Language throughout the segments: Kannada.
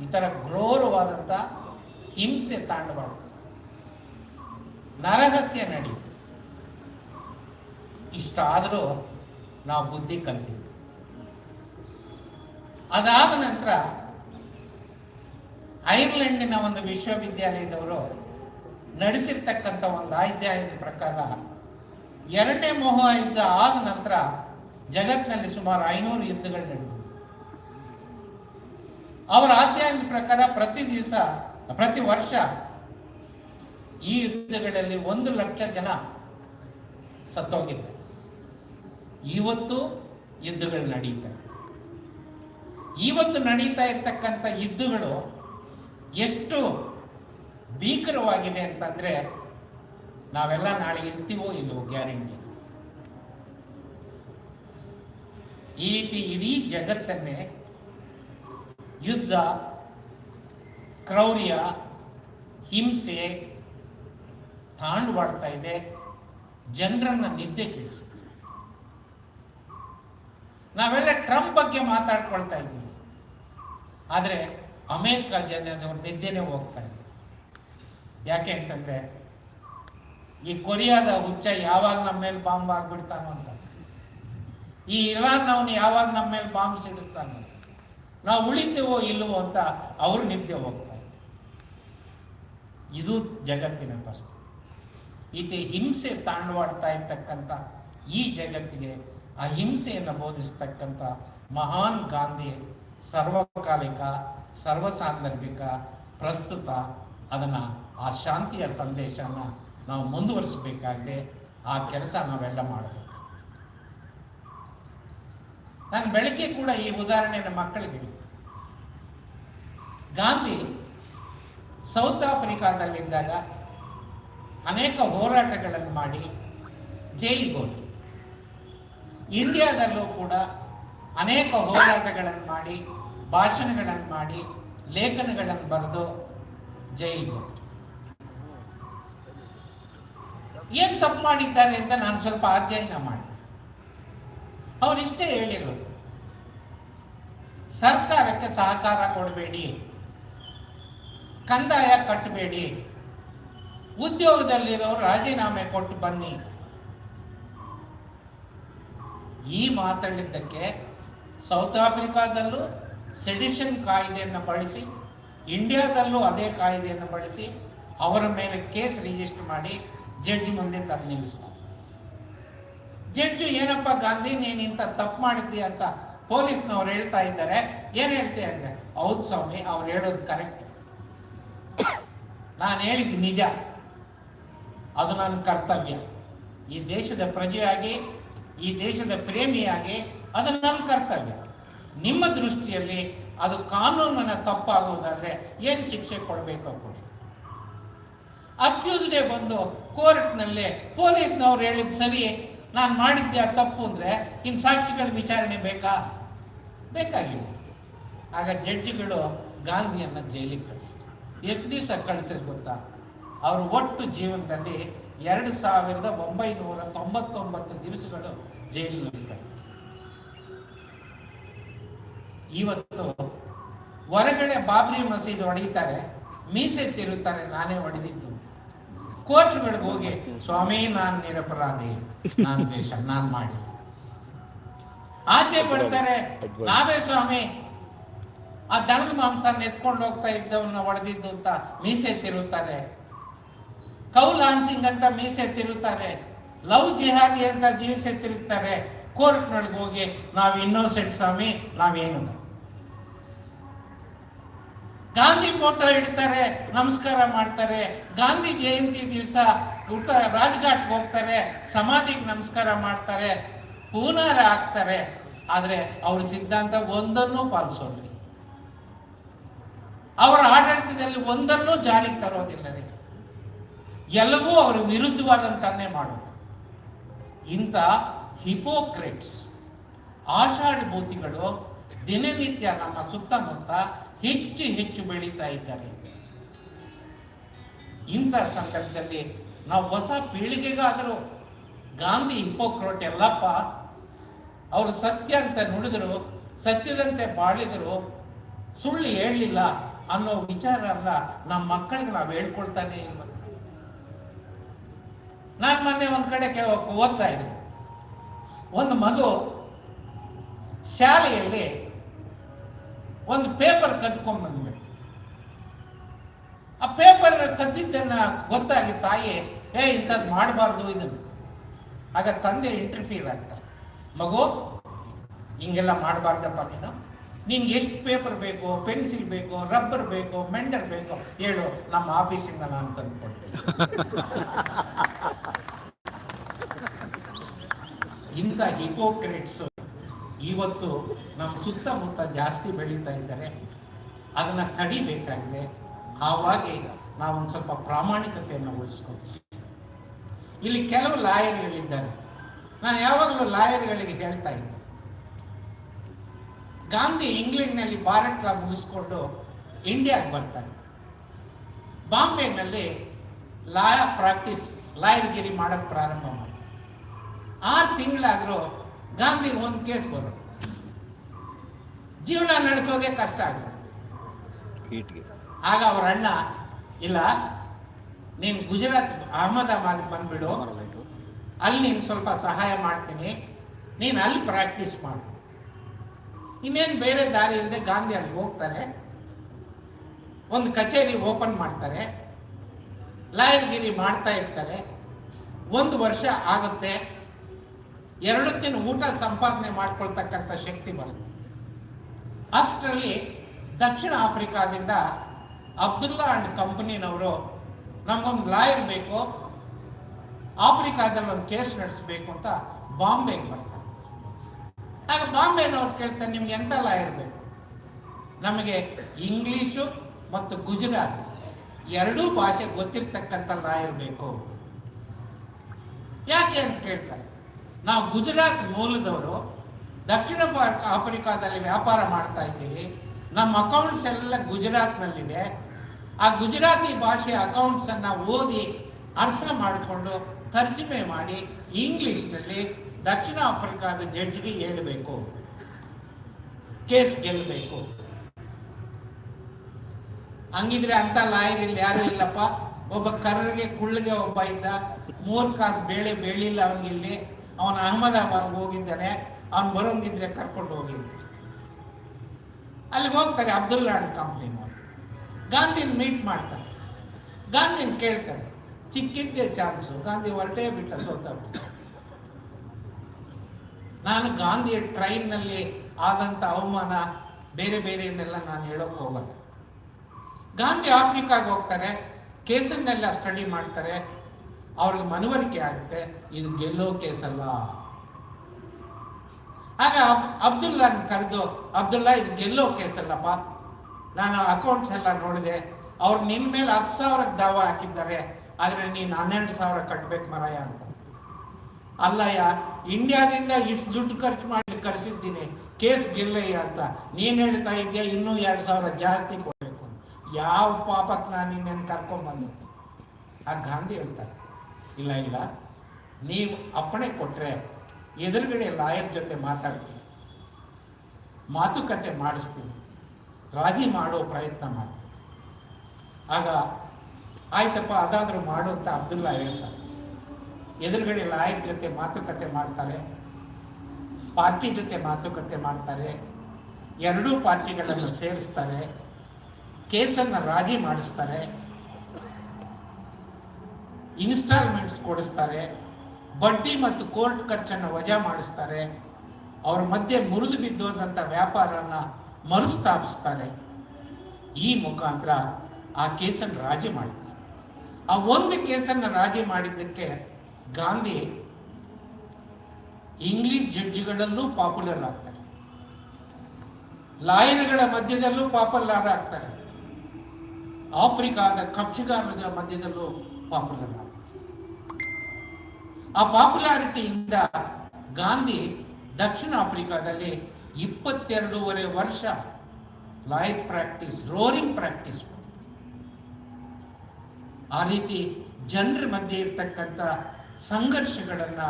ಈ ಥರ ಘೋರವಾದಂಥ ಹಿಂಸೆ ತಾಂಡವಾಡು ನರಹತ್ಯೆ ನಡೀತು ಇಷ್ಟಾದರೂ ನಾವು ಬುದ್ಧಿ ಕಲ್ತಿದ್ವಿ ಅದಾದ ನಂತರ ಐರ್ಲೆಂಡಿನ ಒಂದು ವಿಶ್ವವಿದ್ಯಾಲಯದವರು ನಡೆಸಿರ್ತಕ್ಕಂಥ ಒಂದು ಅಧ್ಯಾಯದ ಪ್ರಕಾರ ಎರಡನೇ ಮೋಹ ಯುದ್ಧ ಆದ ನಂತರ ಜಗತ್ತಿನಲ್ಲಿ ಸುಮಾರು ಐನೂರು ಯುದ್ಧಗಳು ನಡೆದಿವೆ. ಅವರ ಅಧ್ಯಯನದ ಪ್ರಕಾರ ಪ್ರತಿ ದಿವಸ, ಪ್ರತಿ ವರ್ಷ ಈ ಯುದ್ಧಗಳಲ್ಲಿ ಒಂದು ಲಕ್ಷ ಜನ ಸತ್ತೋಗಿದ್ದಾರೆ. ಇವತ್ತು ಯುದ್ಧಗಳು ನಡೀತಾರೆ ಇವತ್ತು ನಡೀತಾ ಇರ್ತಕ್ಕಂಥ ಯುದ್ಧಗಳು ಎಷ್ಟು ಭೀಕರವಾಗಿದೆ ಅಂತಂದ್ರೆ ನಾವೆಲ್ಲ ನಾಳೆ ಇರ್ತೀವೋ ಇಲ್ವೋ ಗ್ಯಾರಂಟಿ. ಈ ರೀತಿ ಇಡೀ ಜಗತ್ತನ್ನೇ ಯುದ್ಧ, ಕ್ರೌರ್ಯ, ಹಿಂಸೆ ತಾಂಡವಾಡ್ತಾ ಇದೆ. ಜನರನ್ನ ನಿದ್ದೆ ಕೆಡಿಸಿದೆ ನಾವೆಲ್ಲ ಟ್ರಂಪ್ ಬಗ್ಗೆ ಮಾತಾಡ್ಕೊಳ್ತಾ ಇದ್ದೀವಿ. ಆದರೆ ಅಮೇರಿಕ ಜನದವ್ರ ನಿದ್ದೆನೇ ಹೋಗ್ತಾ ಇದೆ ಯಾಕೆ ಅಂತಂದ್ರೆ ಈ ಕೊರಿಯಾದ ಹುಚ್ಚ ಯಾವಾಗ ನಮ್ಮ ಮೇಲೆ ಬಾಂಬ್ ಆಗ್ಬಿಡ್ತಾನೋ ಅಂತ. ಈ ಇರಾನ್ ಅವನು ಯಾವಾಗ ನಮ್ಮ ಮೇಲೆ ಬಾಂಬ್ ಸಿಡಿಸ್ತಾನೋ ನಾವು ಉಳಿತೇವೋ ಇಲ್ಲವೋ ಅಂತ ಅವರು ನಿದ್ದೆ ಹೋಗ್ತಾರೆ ಇದು ಜಗತ್ತಿನ ಪರಿಸ್ಥಿತಿ. ಇದೆ ಹಿಂಸೆ ತಾಂಡವಾಡ್ತಾ ಇರ್ತಕ್ಕಂಥ ಈ ಜಗತ್ತಿಗೆ ಅಹಿಂಸೆಯನ್ನು ಬೋಧಿಸ್ತಕ್ಕಂಥ ಮಹಾನ್ ಗಾಂಧಿ ಸರ್ವಕಾಲಿಕ, ಸರ್ವಸಾಂದರ್ಭಿಕ, ಪ್ರಸ್ತುತ ಅದನ್ನು ಆ ಶಾಂತಿಯ ಸಂದೇಶನ ನಾವು ಮುಂದುವರಿಸಬೇಕಾಗಿದೆ. ಆ ಕೆಲಸ ನಾವೆಲ್ಲ ಮಾಡಬೇಕು. ನಾನು ಬೆಳಗ್ಗೆ ಕೂಡ ಈ ಉದಾಹರಣೆಯನ್ನು ಮಕ್ಕಳಿಗೆ. ಗಾಂಧಿ ಸೌತ್ ಆಫ್ರಿಕಾದಲ್ಲಿದ್ದಾಗ ಅನೇಕ ಹೋರಾಟಗಳನ್ನು ಮಾಡಿ ಜೈಲಿಗೆ ಹೋದರು. ಇಂಡಿಯಾದಲ್ಲೂ ಕೂಡ ಅನೇಕ ಹೋರಾಟಗಳನ್ನು ಮಾಡಿ, ಭಾಷಣಗಳನ್ನು ಮಾಡಿ, ಲೇಖನಗಳನ್ನು ಬರೆದು ಜೈಲಿಗೆ ಹೋದರು. ಏನು ತಪ್ಪು ಮಾಡಿದ್ದಾರೆ ಅಂತ ನಾನು ಸ್ವಲ್ಪ ಅಧ್ಯಯನ ಮಾಡಿ ಅವರಿಷ್ಟೇ ಹೇಳಿರೋದು, ಸರ್ಕಾರಕ್ಕೆ ಸಹಕಾರ ಕೊಡಬೇಡಿ ಕಂದಾಯ ಕಟ್ಟಬೇಡಿ. ಉದ್ಯೋಗದಲ್ಲಿರೋರು ರಾಜೀನಾಮೆ ಕೊಟ್ಟು ಬನ್ನಿ. ಈ ಮಾತಾಡಿದ್ದಕ್ಕೆ ಸೌತ್ ಆಫ್ರಿಕಾದಲ್ಲೂ ಸೆಡಿಷನ್ ಕಾಯ್ದೆಯನ್ನು ಬಳಸಿ ಇಂಡಿಯಾದಲ್ಲೂ ಅದೇ ಕಾಯ್ದೆಯನ್ನು ಬಳಸಿ ಅವರ ಮೇಲೆ ಕೇಸ್ ರಿಜಿಸ್ಟರ್ ಮಾಡಿ ಜಡ್ಜ್ ಮುಂದೆ ತಂದು ನಿಲ್ಲಿಸ್ತಾರೆ. ಜಡ್ಜ್ ಏನಪ್ಪ ಗಾಂಧಿ ನೀನು ಇಂಥ ತಪ್ಪು ಮಾಡಿದ್ದೀಯ ಅಂತ ಪೊಲೀಸ್ನವ್ರು ಹೇಳ್ತಾ ಇದ್ದಾರೆ. ಏನು ಹೇಳ್ತೀಯ ಅಂದರೆ, ಹೌದು ಸ್ವಾಮಿ, ಅವ್ರು ಹೇಳೋದು ಕರೆಕ್ಟ್ ನಾನು ಹೇಳಿದ್ದು ನಿಜ. ಅದು ನನ್ನ ಕರ್ತವ್ಯ. ಈ ದೇಶದ ಪ್ರಜೆಯಾಗಿ, ಈ ದೇಶದ ಪ್ರೇಮಿಯಾಗಿ ಅದು ನನ್ನ ಕರ್ತವ್ಯ. ನಿಮ್ಮ ದೃಷ್ಟಿಯಲ್ಲಿ ಅದು ಕಾನೂನನ್ನು ತಪ್ಪಾಗುವುದಾದ್ರೆ ಏನು ಶಿಕ್ಷೆ ಕೊಡಬೇಕು ಕೊಡಿ ಅಕ್ಯೂಸ್ಡೇ ಬಂದು ಕೋರ್ಟ್ನಲ್ಲಿ ಪೊಲೀಸ್ನವ್ರು ಹೇಳಿದ ಸರಿ, ನಾನು ಮಾಡಿದ್ದೆ ತಪ್ಪು ಅಂದರೆ ಇನ್ನು ಸಾಕ್ಷಿಗಳ ವಿಚಾರಣೆ ಬೇಕಾ? ಬೇಕಾಗಿಲ್ಲ. ಆಗ ಜಡ್ಜ್ಗಳು ಗಾಂಧಿಯನ್ನು ಜೈಲಿಗೆ ಕಳಿಸಿ. ಎಷ್ಟು ದಿವಸ ಕಳಿಸಿದ್ರು ಗೊತ್ತಾ? ಅವರು ಒಟ್ಟು ಜೀವನದಲ್ಲಿ ಎರಡು ಸಾವಿರದ ಒಂಬೈನೂರ ತೊಂಬತ್ತೊಂಬತ್ತು ದಿವಸಗಳು ಜೈಲಿನಲ್ಲಿ ಕಳೆದ್ರು ಇವತ್ತು ಹೊರಗಡೆ ಬಾಬ್ರಿ ಮಸೀದಿ ಹೊಡೀತಾರೆ ಮೀಸೆ ತಿರುತ್ತಾರೆ ನಾನೇ ಹೊಡೆದಿದ್ದು ಕೋರ್ಟ್ಗಳಿಗೆ ಹೋಗಿ ಸ್ವಾಮಿ ನಾನು ನಿರಪರಾಧಿ. ನಾನು ದ್ವೇಷ ನಾನು ಮಾಡಿ ಆಚೆ ಬಿಡ್ತಾರೆ ನಾವೇ ಸ್ವಾಮಿ ಆ ದನದ ಮಾಂಸ ಎತ್ಕೊಂಡು ಹೋಗ್ತಾ ಇದ್ದವನ್ನ ಹೊಡೆದಿದ್ದು ಅಂತ ಮೀಸೆ ತಿರುತ್ತಾರೆ ಕೌ ಲಾಂಚಿಂಗ್ ಅಂತ ಮೀಸೆ ತಿರುತ್ತಾರೆ ಲವ್ ಜಿಹಾದಿ ಅಂತ ಜೀವಿಸೆ ತಿರುತ್ತಾರೆ ಕೋರ್ಟ್ನೊಳಗೆ ಹೋಗಿ, ನಾವು ಇನ್ನೋಸೆಂಟ್ ಸ್ವಾಮಿ, ನಾವೇನು? ಗಾಂಧಿ ಫೋಟೋ ಇಡ್ತಾರೆ, ನಮಸ್ಕಾರ ಮಾಡ್ತಾರೆ. ಗಾಂಧಿ ಜಯಂತಿ ದಿವಸ ಉತ್ತರ ರಾಜ್ಘಾಟ್ಗೆ ಹೋಗ್ತಾರೆ, ಸಮಾಧಿಗೆ ನಮಸ್ಕಾರ ಮಾಡ್ತಾರೆ, ಹೂನಾರ ಹಾಕ್ತಾರೆ. ಆದರೆ ಅವ್ರ ಸಿದ್ಧಾಂತ ಒಂದನ್ನೂ ಪಾಲಿಸೋದ್ರಿ. ಅವರ ಆಡಳಿತದಲ್ಲಿ ಒಂದನ್ನು ಜಾರಿಗೆ ತರೋದಿಲ್ಲ ರೀ ಎಲ್ಲವೂ ಅವರ ವಿರುದ್ಧವಾದಂತನ್ನೇ ಮಾಡೋದು. ಇಂಥ ಹಿಪೋಕ್ರೆಟ್ಸ್ ಆಷಾಢಭೂತಿಗಳು ದಿನನಿತ್ಯ ನಮ್ಮ ಸುತ್ತಮುತ್ತ ಹೆಚ್ಚು ಹೆಚ್ಚು ಬೆಳೀತಾ ಇದ್ದಾರೆ. ಇಂಥ ಸಂದರ್ಭದಲ್ಲಿ ನಾವು ಹೊಸ ಪೀಳಿಗೆಗಾದರೂ ಗಾಂಧಿ ಹಿಪೋಕ್ರೋಟ್ ಎಲ್ಲಪ್ಪ, ಅವರು ಸತ್ಯ ಅಂತ ನುಡಿದರು, ಸತ್ಯದಂತೆ ಬಾಳಿದರು, ಸುಳ್ಳು ಹೇಳಲಿಲ್ಲ ಅನ್ನೋ ವಿಚಾರ ಅಲ್ಲ ನಮ್ಮ ಮಕ್ಕಳಿಗೆ ನಾವು ಹೇಳ್ಕೊಳ್ತಾನೆ ಇಲ್ಲ. ನಾನು ಮೊನ್ನೆ ಒಂದು ಕಡೆ ಓದ್ತಾ ಇದ್ದೆ. ಒಂದು ಮಗು ಶಾಲೆಯಲ್ಲಿ ಒಂದು ಪೇಪರ್ ಕದ್ಕೊಂಡ್ ಬಂದ್ಬಿಟ್ಟು ಆ ಪೇಪರ್ ಕದ್ದಿದ್ದನ್ನ ಗೊತ್ತಾಗಿ ತಾಯಿ, ಏ ಇಂಥದ್ದು ಮಾಡಬಾರ್ದು ಇದನ್ನು ಆಗ ತಂದೆ ಇಂಟರ್ಫಿಯರ್ ಆಗ್ತಾರೆ. ಮಗು, ಹಿಂಗೆಲ್ಲ ಮಾಡಬಾರ್ದಪ್ಪ ನೀನು. ನಿನ್ಗೆ ಎಷ್ಟು ಪೇಪರ್ ಬೇಕು ಪೆನ್ಸಿಲ್ ಬೇಕು ರಬ್ಬರ್ ಬೇಕು ಮೆಂಡರ್ ಬೇಕು, ಹೇಳು, ನಮ್ಮ ಆಫೀಸಿಂದ ನಾನು ತಂದು ಇಂಥ ಹಿಪೋಕ್ರೇಟ್ಸ್ ಇವತ್ತು ನಮ್ಮ ಸುತ್ತಮುತ್ತ ಜಾಸ್ತಿ ಬೆಳೀತಾ ಇದ್ದಾರೆ. ಅದನ್ನು ತಡಿಬೇಕಾಗಿದೆ. ಹಾಗಾಗಿ ನಾವೊಂದು ಸ್ವಲ್ಪ ಪ್ರಾಮಾಣಿಕತೆಯನ್ನು ಉಳಿಸ್ಕೊಂಡು ಇಲ್ಲಿ ಕೆಲವು ಲಾಯರ್ಗಳಿದ್ದಾರೆ. ನಾನು ಯಾವಾಗಲೂ ಲಾಯರ್ಗಳಿಗೆ ಹೇಳ್ತಾ ಇದ್ದೆ. ಗಾಂಧಿ ಇಂಗ್ಲೆಂಡ್ನಲ್ಲಿ ಭಾರತ ಲಾ ಮುಗಿಸ್ಕೊಂಡು ಇಂಡಿಯಾಗೆ ಬರ್ತಾನೆ. ಬಾಂಬೆನಲ್ಲಿ ಲಾ ಪ್ರಾಕ್ಟೀಸ್ ಲಾಯರ್ಗಿರಿ ಮಾಡೋಕ್ಕೆ ಪ್ರಾರಂಭ ಮಾಡ್ತಾರೆ ಆರು ತಿಂಗಳಾದರೂ ಗಾಂಧಿ ಒಂದು ಕೇಸ್ ಬರೋದು. ಜೀವನ ನಡೆಸೋದೇ ಕಷ್ಟ ಆಗುತ್ತೆ. ಆಗ ಅವರ ಅಣ್ಣ ಇಲ್ಲ ನೀನು ಗುಜರಾತ್ ಅಹಮದಾಬಾದ್ ಬಂದ್ಬಿಡು. ಅಲ್ಲಿ ನೀನು ಸ್ವಲ್ಪ ಸಹಾಯ ಮಾಡ್ತೀನಿ. ನೀನು ಅಲ್ಲಿ ಪ್ರಾಕ್ಟೀಸ್ ಮಾಡು. ಇನ್ನೇನು ಬೇರೆ ದಾರಿ ಇಲ್ಲದೆ ಗಾಂಧಿ ಅಲ್ಲಿ ಹೋಗ್ತಾರೆ. ಒಂದು ಕಚೇರಿ ಓಪನ್ ಮಾಡ್ತಾರೆ. ಲಾಯರ್ಗಿರಿ ಮಾಡ್ತಾ ಇರ್ತಾರೆ. ಒಂದು ವರ್ಷ ಆಗುತ್ತೆ. ಎರಡು ದಿನ ಊಟ ಸಂಪಾದನೆ ಮಾಡ್ಕೊಳ್ತಕ್ಕಂಥ ಶಕ್ತಿ ಬರುತ್ತೆ. ಅಷ್ಟರಲ್ಲಿ ದಕ್ಷಿಣ ಆಫ್ರಿಕಾದಿಂದ ಅಬ್ದುಲ್ಲಾ ಅಂಡ್ ಕಂಪನಿನವರು, ನಮಗೊಂದು ಲಾಯರ್ ಬೇಕು. ಆಫ್ರಿಕಾದಲ್ಲಿ ಒಂದು ಕೇಸ್ ನಡೆಸಬೇಕು ಅಂತ ಬಾಂಬೆಗೆ ಬರ್ತಾರೆ. ಆಗ ಬಾಂಬೆನವ್ರು ಕೇಳ್ತಾರೆ, ನಿಮ್ಗೆ ಎಂಥ ಲಾಯರ್ ಇರಬೇಕು? ನಮಗೆ ಇಂಗ್ಲೀಷು ಮತ್ತು ಗುಜರಾತ್ ಎರಡೂ ಭಾಷೆ ಗೊತ್ತಿರ್ತಕ್ಕಂಥ ಲಾಯರ್ ಇರಬೇಕು. ಯಾಕೆ ಅಂತ ಕೇಳ್ತಾರೆ? ನಾವು ಗುಜರಾತ್ ಮೂಲದವರು ದಕ್ಷಿಣ ಆಫ್ರಿಕಾದಲ್ಲಿ ವ್ಯಾಪಾರ ಮಾಡ್ತಾ ಇದ್ದೀವಿ. ನಮ್ಮ ಅಕೌಂಟ್ಸ್ ಎಲ್ಲ ಗುಜರಾತ್ನಲ್ಲಿದೆ. ಆ ಗುಜರಾತಿ ಭಾಷೆಯ ಅಕೌಂಟ್ಸನ್ನು ಓದಿ ಅರ್ಥ ಮಾಡಿಕೊಂಡು ತರ್ಜುಮೆ ಮಾಡಿ ಇಂಗ್ಲೀಷ್ನಲ್ಲಿ ದಕ್ಷಿಣ ಆಫ್ರಿಕಾದ ಜಡ್ಜ್ಗೆ ಹೇಳಬೇಕು. ಕೇಸ್ ಗೆಲ್ಲಬೇಕು ಹಂಗಿದ್ರೆ ಅಂತ ಲಾಯರ್ ಇಲ್ಲಿ ಯಾರು ಇಲ್ಲಪ್ಪ. ಒಬ್ಬ ಕರ್ರಿಗೆ ಕುಳ್ಳಗೆ ಒಬ್ಬ ಇದ್ದ. ಮೂರು ಕಾಸು ಬೇಳೆ ಬೇಳಿಲ್ಲ ಅವನಿಲ್ಲಿ ಅವನು ಅಹಮದಾಬಾದ್ ಹೋಗಿದ್ದಾನೆ. ಅವನು ಬರೋಂಗಿದ್ರೆ ಕರ್ಕೊಂಡು ಹೋಗಿದ್ದ ಅಲ್ಲಿಗೆ ಹೋಗ್ತಾರೆ ಅಬ್ದುಲ್ಲಾ ಅಂಡ್ ಗಾಂಧಿನ ಮೀಟ್ ಮಾಡ್ತಾರೆ. ಗಾಂಧಿನ ಕೇಳ್ತಾರೆ. ಚಿಕ್ಕಿದ್ದೆ ಚಾನ್ಸು ಗಾಂಧಿ ಹೊರಟೇ ಬಿಟ್ಟ ಸೋತ ನಾನು ಗಾಂಧಿ ಟ್ರೈನ್ನಲ್ಲಿ ಆದಂಥ ಅವಮಾನ ಬೇರೆ ಬೇರೆಯನ್ನೆಲ್ಲ ನಾನು ಹೇಳೋಕೆ ಹೋಗಲ್ಲ. ಗಾಂಧಿ ಆಫ್ರಿಕಾಗೆ ಹೋಗ್ತಾರೆ, ಕೇಸನ್ನೆಲ್ಲ ಸ್ಟಡಿ ಮಾಡ್ತಾರೆ, ಅವ್ರಿಗೆ ಮನವರಿಕೆ ಆಗುತ್ತೆ, ಇದು ಗೆಲ್ಲೋ ಕೇಸಲ್ಲ ಆಗ ಅಬ್, ಅಬ್ದುಲ್ಲಾನ್ ಕರೆದು, ಅಬ್ದುಲ್ಲಾ, ಇದು ಗೆಲ್ಲೋ ಕೇಸಲ್ಲಪ್ಪ. ನಾನು ಅಕೌಂಟ್ಸ್ ಎಲ್ಲ ನೋಡಿದೆ, ಅವ್ರು ನಿನ್ನ ಮೇಲೆ ಹತ್ತು ಸಾವಿರಕ್ಕೆ ದಾವ ಹಾಕಿದ್ದಾರೆ, ಆದರೆ ನೀನು ಹನ್ನೆರಡು ಸಾವಿರ ಕಟ್ಬೇಕು ಮರಾಯ ಅಂತ. ಅಲ್ಲಯ್ಯ ಇಂಡಿಯಾದಿಂದ ಇಷ್ಟು ದುಡ್ಡು ಖರ್ಚು ಮಾಡಿ ಕರೆಸಿದ್ದೀನಿ, ಕೇಸ್ ಗೆಲ್ಲಯ್ಯ ಅಂತ. ನೀನು ಹೇಳ್ತಾ ಇದೆಯಾ, ಇನ್ನೂ ಎರಡು ಸಾವಿರ ಜಾಸ್ತಿ ಕೊಡಬೇಕು ಯಾವ ಪಾಪಕ್ಕೆ ನಾನು ನಿನ್ನೇನು ಕರ್ಕೊಂಬಂದು ಆ ಗಾಂಧಿ ಹೇಳ್ತಾರೆ, ಇಲ್ಲ ಇಲ್ಲ. ನೀವು ಅಪ್ಪಣೆ ಕೊಟ್ಟರೆ ಎದುರುಗಡೆ ಲಾಯರ್ ಜೊತೆ ಮಾತಾಡ್ತೀನಿ. ಮಾತುಕತೆ ಮಾಡಿಸ್ತೀನಿ. ರಾಜಿ ಮಾಡೋ ಪ್ರಯತ್ನ ಮಾಡ್ತೀನಿ. ಆಗ, ಆಯ್ತಪ್ಪ, ಅದಾದರೂ ಮಾಡು ಅಂತ ಅಬ್ದುಲ್ಲಾ ಹೇಳ್ತಾರೆ. ಎದುರುಗಡೆ ಲಾಯರ್ ಜೊತೆ ಮಾತುಕತೆ ಮಾಡ್ತಾರೆ, ಪಾರ್ಟಿ ಜೊತೆ ಮಾತುಕತೆ ಮಾಡ್ತಾರೆ, ಎರಡೂ ಪಾರ್ಟಿಗಳನ್ನು ಸೇರಿಸ್ತಾರೆ, ಕೇಸನ್ನು ರಾಜಿ ಮಾಡಿಸ್ತಾರೆ, ಇನ್ಸ್ಟಾಲ್ಮೆಂಟ್ಸ್ ಕೊಡಿಸ್ತಾರೆ, ಬಡ್ಡಿ ಮತ್ತು ಕೋರ್ಟ್ ಖರ್ಚನ್ನು ವಜಾ ಮಾಡಿಸ್ತಾರೆ, ಅವ್ರ ಮಧ್ಯೆ ಮುರಿದು ಬಿದ್ದೋದಂಥ ವ್ಯಾಪಾರನ ಮರುಸ್ಥಾಪಿಸ್ತಾರೆ. ಈ ಮುಖಾಂತರ ಆ ಕೇಸನ್ನು ರಾಜಿ ಮಾಡ್ತಾರೆ. ಆ ಒಂದು ಕೇಸನ್ನು ರಾಜಿ ಮಾಡಿದ್ದಕ್ಕೆ ಗಾಂಧಿ ಇಂಗ್ಲಿಷ್ ಜಡ್ಜ್ಗಳಲ್ಲೂ ಪಾಪ್ಯುಲರ್ ಆಗ್ತಾರೆ. ಲಾಯರ್ಗಳ ಮಧ್ಯದಲ್ಲೂ ಪಾಪ್ಯುಲರ್ ಆಗ್ತಾರೆ. ಆಫ್ರಿಕಾದ ಕಕ್ಷಿಗಾರರ ಮಧ್ಯದಲ್ಲೂ ಪಾಪ್ಯುಲರ್ ಆಗ್ತಾರೆ. ಆ ಪಾಪ್ಯುಲಾರಿಟಿಯಿಂದ ಗಾಂಧಿ ದಕ್ಷಿಣ ಆಫ್ರಿಕಾದಲ್ಲಿ ಇಪ್ಪತ್ತೆರಡೂವರೆ ವರ್ಷ ಲಾಯರ್ ಪ್ರಾಕ್ಟೀಸ್, ರೋರಿಂಗ್ ಪ್ರಾಕ್ಟೀಸ್ ಆ ರೀತಿ ಜನರ ಮಧ್ಯೆ ಇರ್ತಕ್ಕಂಥ ಸಂಘರ್ಷಗಳನ್ನು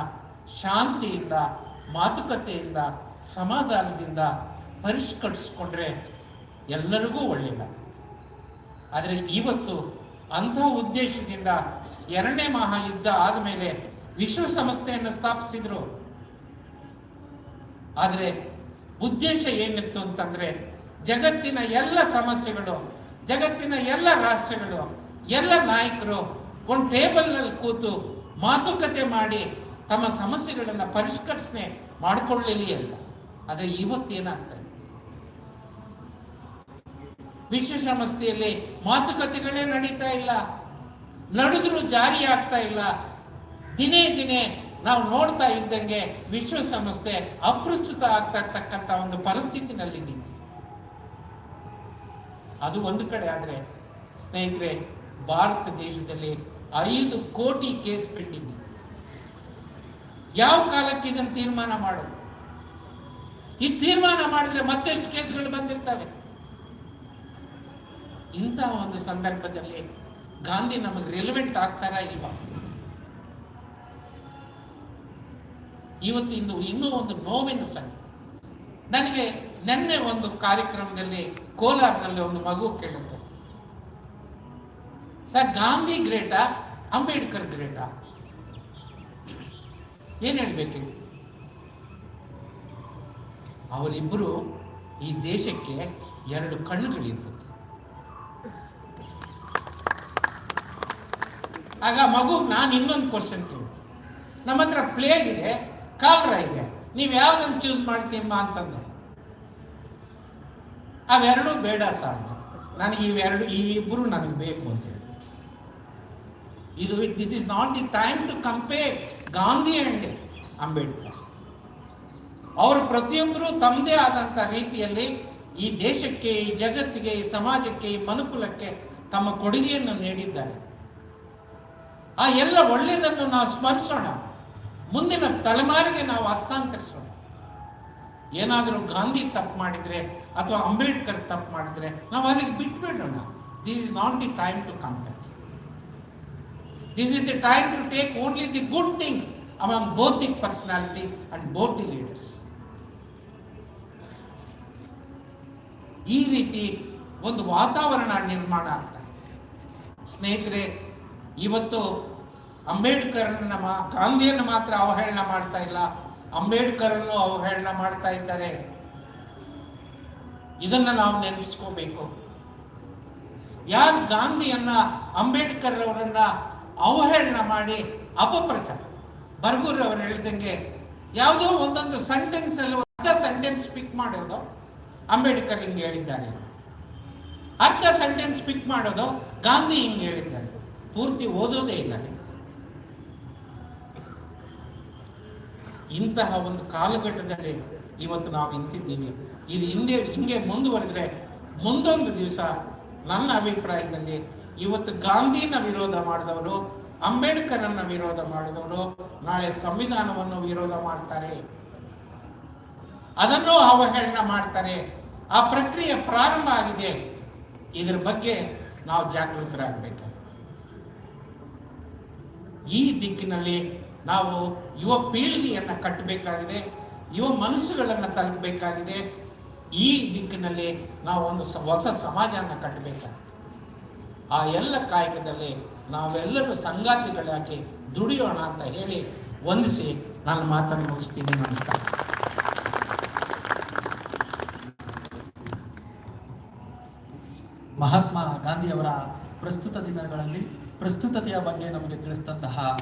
ಶಾಂತಿಯಿಂದ, ಮಾತುಕತೆಯಿಂದ, ಸಮಾಧಾನದಿಂದ ಪರಿಷ್ಕರಿಸ್ಕೊಂಡ್ರೆ ಎಲ್ಲರಿಗೂ ಒಳ್ಳೆಯದ. ಆದರೆ ಇವತ್ತು ಅಂಥ ಉದ್ದೇಶದಿಂದ ಎರಡನೇ ಮಹಾಯುದ್ಧ ಆದಮೇಲೆ ವಿಶ್ವಸಂಸ್ಥೆಯನ್ನು ಸ್ಥಾಪಿಸಿದ್ರು. ಆದರೆ ಉದ್ದೇಶ ಏನಿತ್ತು ಅಂತಂದ್ರೆ ಜಗತ್ತಿನ ಎಲ್ಲ ಸಮಸ್ಯೆಗಳು, ಜಗತ್ತಿನ ಎಲ್ಲ ರಾಷ್ಟ್ರಗಳು, ಎಲ್ಲ ನಾಯಕರು ಒಂದು ಟೇಬಲ್ನಲ್ಲಿ ಕೂತು ಮಾತುಕತೆ ಮಾಡಿ ತಮ್ಮ ಸಮಸ್ಯೆಗಳನ್ನು ಪರಿಷ್ಕರಿಸಣೆ ಮಾಡಿಕೊಳ್ಳಲಿ ಅಂತ. ಆದರೆ ಇವತ್ತೇನಾಗ್ತದೆ ವಿಶ್ವಸಂಸ್ಥೆಯಲ್ಲಿ ಮಾತುಕತೆಗಳೇ ನಡೀತಾ ಇಲ್ಲ. ನಡೆದ್ರೂ ಜಾರಿ ಆಗ್ತಾ ಇಲ್ಲ. ದಿನೇ ದಿನೇ ನಾವು ನೋಡ್ತಾ ಇದ್ದಂಗೆ ವಿಶ್ವಸಂಸ್ಥೆ ಅಪ್ರಸ್ತುತ ಆಗ್ತಾ ಇರ್ತಕ್ಕಂಥ ಒಂದು ಪರಿಸ್ಥಿತಿನಲ್ಲಿ ನಿಂತು ಅದು ಒಂದು ಕಡೆ ಆದರೆ, ಸ್ನೇಹಿತರೆ, ಭಾರತ ದೇಶದಲ್ಲಿ ಐದು ಕೋಟಿ ಕೇಸ್ ಪೆಂಡಿಂಗ್ ಯಾವ ಕಾಲಕ್ಕೆ ಇದನ್ನು ತೀರ್ಮಾನ ಮಾಡೋದು? ಈ ತೀರ್ಮಾನ ಮಾಡಿದ್ರೆ ಮತ್ತೆಷ್ಟು ಕೇಸ್ಗಳು ಬಂದಿರ್ತವೆ? ಇಂತಹ ಒಂದು ಸಂದರ್ಭದಲ್ಲಿ ಗಾಂಧಿ ನಮಗೆ ರಿಲೆವೆಂಟ್ ಆಗ್ತಾರಾ ಇಲ್ವಾ? ಇವತ್ತಿಂದು ಇನ್ನೂ ಒಂದು ನೋವಿನ ಸಂಗತಿ. ನನಗೆ ನಿನ್ನೆ ಒಂದು ಕಾರ್ಯಕ್ರಮದಲ್ಲಿ ಕೋಲಾರ್ನಲ್ಲಿ ಒಂದು ಮಗು ಕೇಳುತ್ತೆ. ಸರ್ ಗಾಂಧಿ ಗ್ರೇಟಾ, ಅಂಬೇಡ್ಕರ್ ಗ್ರೇಟಾ. ಏನು ಹೇಳ್ಬೇಕು? ಹೇಳಿ? ಅವರಿಬ್ಬರು ಈ ದೇಶಕ್ಕೆ ಎರಡು ಕಣ್ಣುಗಳಿದ್ದದ್ದು. ಆಗ ಮಗು, ನಾನು ಇನ್ನೊಂದು ಕ್ವಶನ್ ಕೇಳಿ ನಮ್ಮ ಹತ್ರ ಪ್ಲೇಗ್ ಇದೆ ಕಾಲ್ರ ಇದೆ. ನೀವು ಯಾವ್ದನ್ನು ಚೂಸ್ ಮಾಡ್ತೀಮ್ಮ ಅಂತಂದೆ. ಅವೆರಡೂ ಬೇಡ ಸರ್. ನನಗೆ ಇವೆರಡು, ಈ ಇಬ್ಬರು ನನಗೆ ಬೇಕು ಅಂತೇಳಿ ಇದು this is not the time to compare Gandhi and Ambedkar ಅವರು ಪ್ರತಿಯೊಬ್ಬರು ತಮ್ಮದೇ ಆದಂಥ ರೀತಿಯಲ್ಲಿ ಈ ದೇಶಕ್ಕೆ, ಈ ಜಗತ್ತಿಗೆ, ಈ ಸಮಾಜಕ್ಕೆ, ಈ ಮನುಕುಲಕ್ಕೆ ತಮ್ಮ ಕೊಡುಗೆಯನ್ನು ನೀಡಿದ್ದಾರೆ. ಆ ಎಲ್ಲ ಒಳ್ಳೆಯದನ್ನು ನಾವು ಸ್ಮರಿಸೋಣ. ಮುಂದಿನ ತಲೆಮಾರಿಗೆ ನಾವು ಹಸ್ತಾಂತರಿಸೋಣ. ಏನಾದರೂ ಗಾಂಧಿ ತಪ್ಪು ಮಾಡಿದರೆ ಅಥವಾ ಅಂಬೇಡ್ಕರ್ ತಪ್ಪು ಮಾಡಿದರೆ ನಾವು ಅಲ್ಲಿಗೆ ಬಿಟ್ಬಿಡೋಣ. This is not the time to compare this is the time to take only the good things among both the personalities and both the leaders ಈ ರೀತಿ ಒಂದು ವಾತಾವರಣ ನಿರ್ಮಾಣ ಆಗ್ತದೆ ಸ್ನೇಹಿತರೆ, ಇವತ್ತು ಅಂಬೇಡ್ಕರ್ನ ಮಾ, ಗಾಂಧಿಯನ್ನು ಮಾತ್ರ ಅವಹೇಳನ ಮಾಡ್ತಾ ಇಲ್ಲ. ಅಂಬೇಡ್ಕರನ್ನು ಅವಹೇಳನ ಮಾಡ್ತಾ ಇದ್ದಾರೆ. ಇದನ್ನು ನಾವು ನೆನಪಿಸ್ಕೋಬೇಕು ಯಾರು ಗಾಂಧಿಯನ್ನ ಅಂಬೇಡ್ಕರ್ ಅವರನ್ನ ಅವಹೇಳನ ಮಾಡಿ ಅಪಪ್ರಚಾರ. ಬರ್ಗೂರ್ ಅವರು ಹೇಳ್ದಂಗೆ ಯಾವುದೋ ಒಂದೊಂದು ಸೆಂಟೆನ್ಸ್ ಅಲ್ಲಿ ಅರ್ಧ ಸೆಂಟೆನ್ಸ್ ಪಿಕ್ ಮಾಡೋದು ಅಂಬೇಡ್ಕರ್ ಹಿಂಗೆ ಹೇಳಿದ್ದಾರೆ. ಅರ್ಧ ಸೆಂಟೆನ್ಸ್ ಪಿಕ್ ಮಾಡೋದು ಗಾಂಧಿ ಹಿಂಗೆ ಹೇಳಿದ್ದಾರೆ. ಪೂರ್ತಿ ಓದೋದೇ ಇಲ್ಲ. ಇಂತಹ ಒಂದು ಕಾಲಘಟ್ಟದಲ್ಲಿ ಇವತ್ತು ನಾವು ನಿಂತಿದ್ದೀವಿ. ಇದು ಹಿಂದೆ, ಹಿಂಗೆ ಮುಂದುವರೆದ್ರೆ ಮುಂದೊಂದು ದಿವಸ ನನ್ನ ಅಭಿಪ್ರಾಯದಲ್ಲಿ ಇವತ್ತು ಗಾಂಧಿನ ವಿರೋಧ ಮಾಡಿದವರು, ಅಂಬೇಡ್ಕರನ್ನ ವಿರೋಧ ಮಾಡಿದವರು ನಾಳೆ ಸಂವಿಧಾನವನ್ನು ವಿರೋಧ ಮಾಡ್ತಾರೆ. ಅದನ್ನು ಅವಹೇಳನ ಮಾಡ್ತಾರೆ. ಆ ಪ್ರಕ್ರಿಯೆ ಪ್ರಾರಂಭ ಆಗಿದೆ. ಇದರ ಬಗ್ಗೆ ನಾವು ಜಾಗೃತರಾಗಬೇಕು. ಈ ದಿಕ್ಕಿನಲ್ಲಿ ನಾವು ಯುವ ಪೀಳಿಗೆಯನ್ನು ಕಟ್ಟಬೇಕಾಗಿದೆ, ಯುವ ಮನಸ್ಸುಗಳನ್ನು ತಲುಪಬೇಕಾಗಿದೆ. ಈ ದಿಕ್ಕಿನಲ್ಲಿ ನಾವು ಒಂದು ಹೊಸ ಸಮಾಜವನ್ನು ಕಟ್ಟಬೇಕಾಗಿದೆ. ಆ ಎಲ್ಲ ಕಾಯಕದಲ್ಲಿ ನಾವೆಲ್ಲರೂ ಸಂಗಾತಿಗಳಾಗಿ ದುಡಿಯೋಣ ಅಂತ ಹೇಳಿ ವಂದಿಸಿ ನನ್ನ ಮಾತನ್ನು ಮುಗಿಸ್ತೀನಿ. ನಮಸ್ಕಾರ. ಮಹಾತ್ಮ ಗಾಂಧಿಯವರ ಪ್ರಸ್ತುತ ದಿನಗಳಲ್ಲಿ ಪ್ರಸ್ತುತತೆಯ ಬಗ್ಗೆ ನಮಗೆ ತಿಳಿಸಿದಂತಹ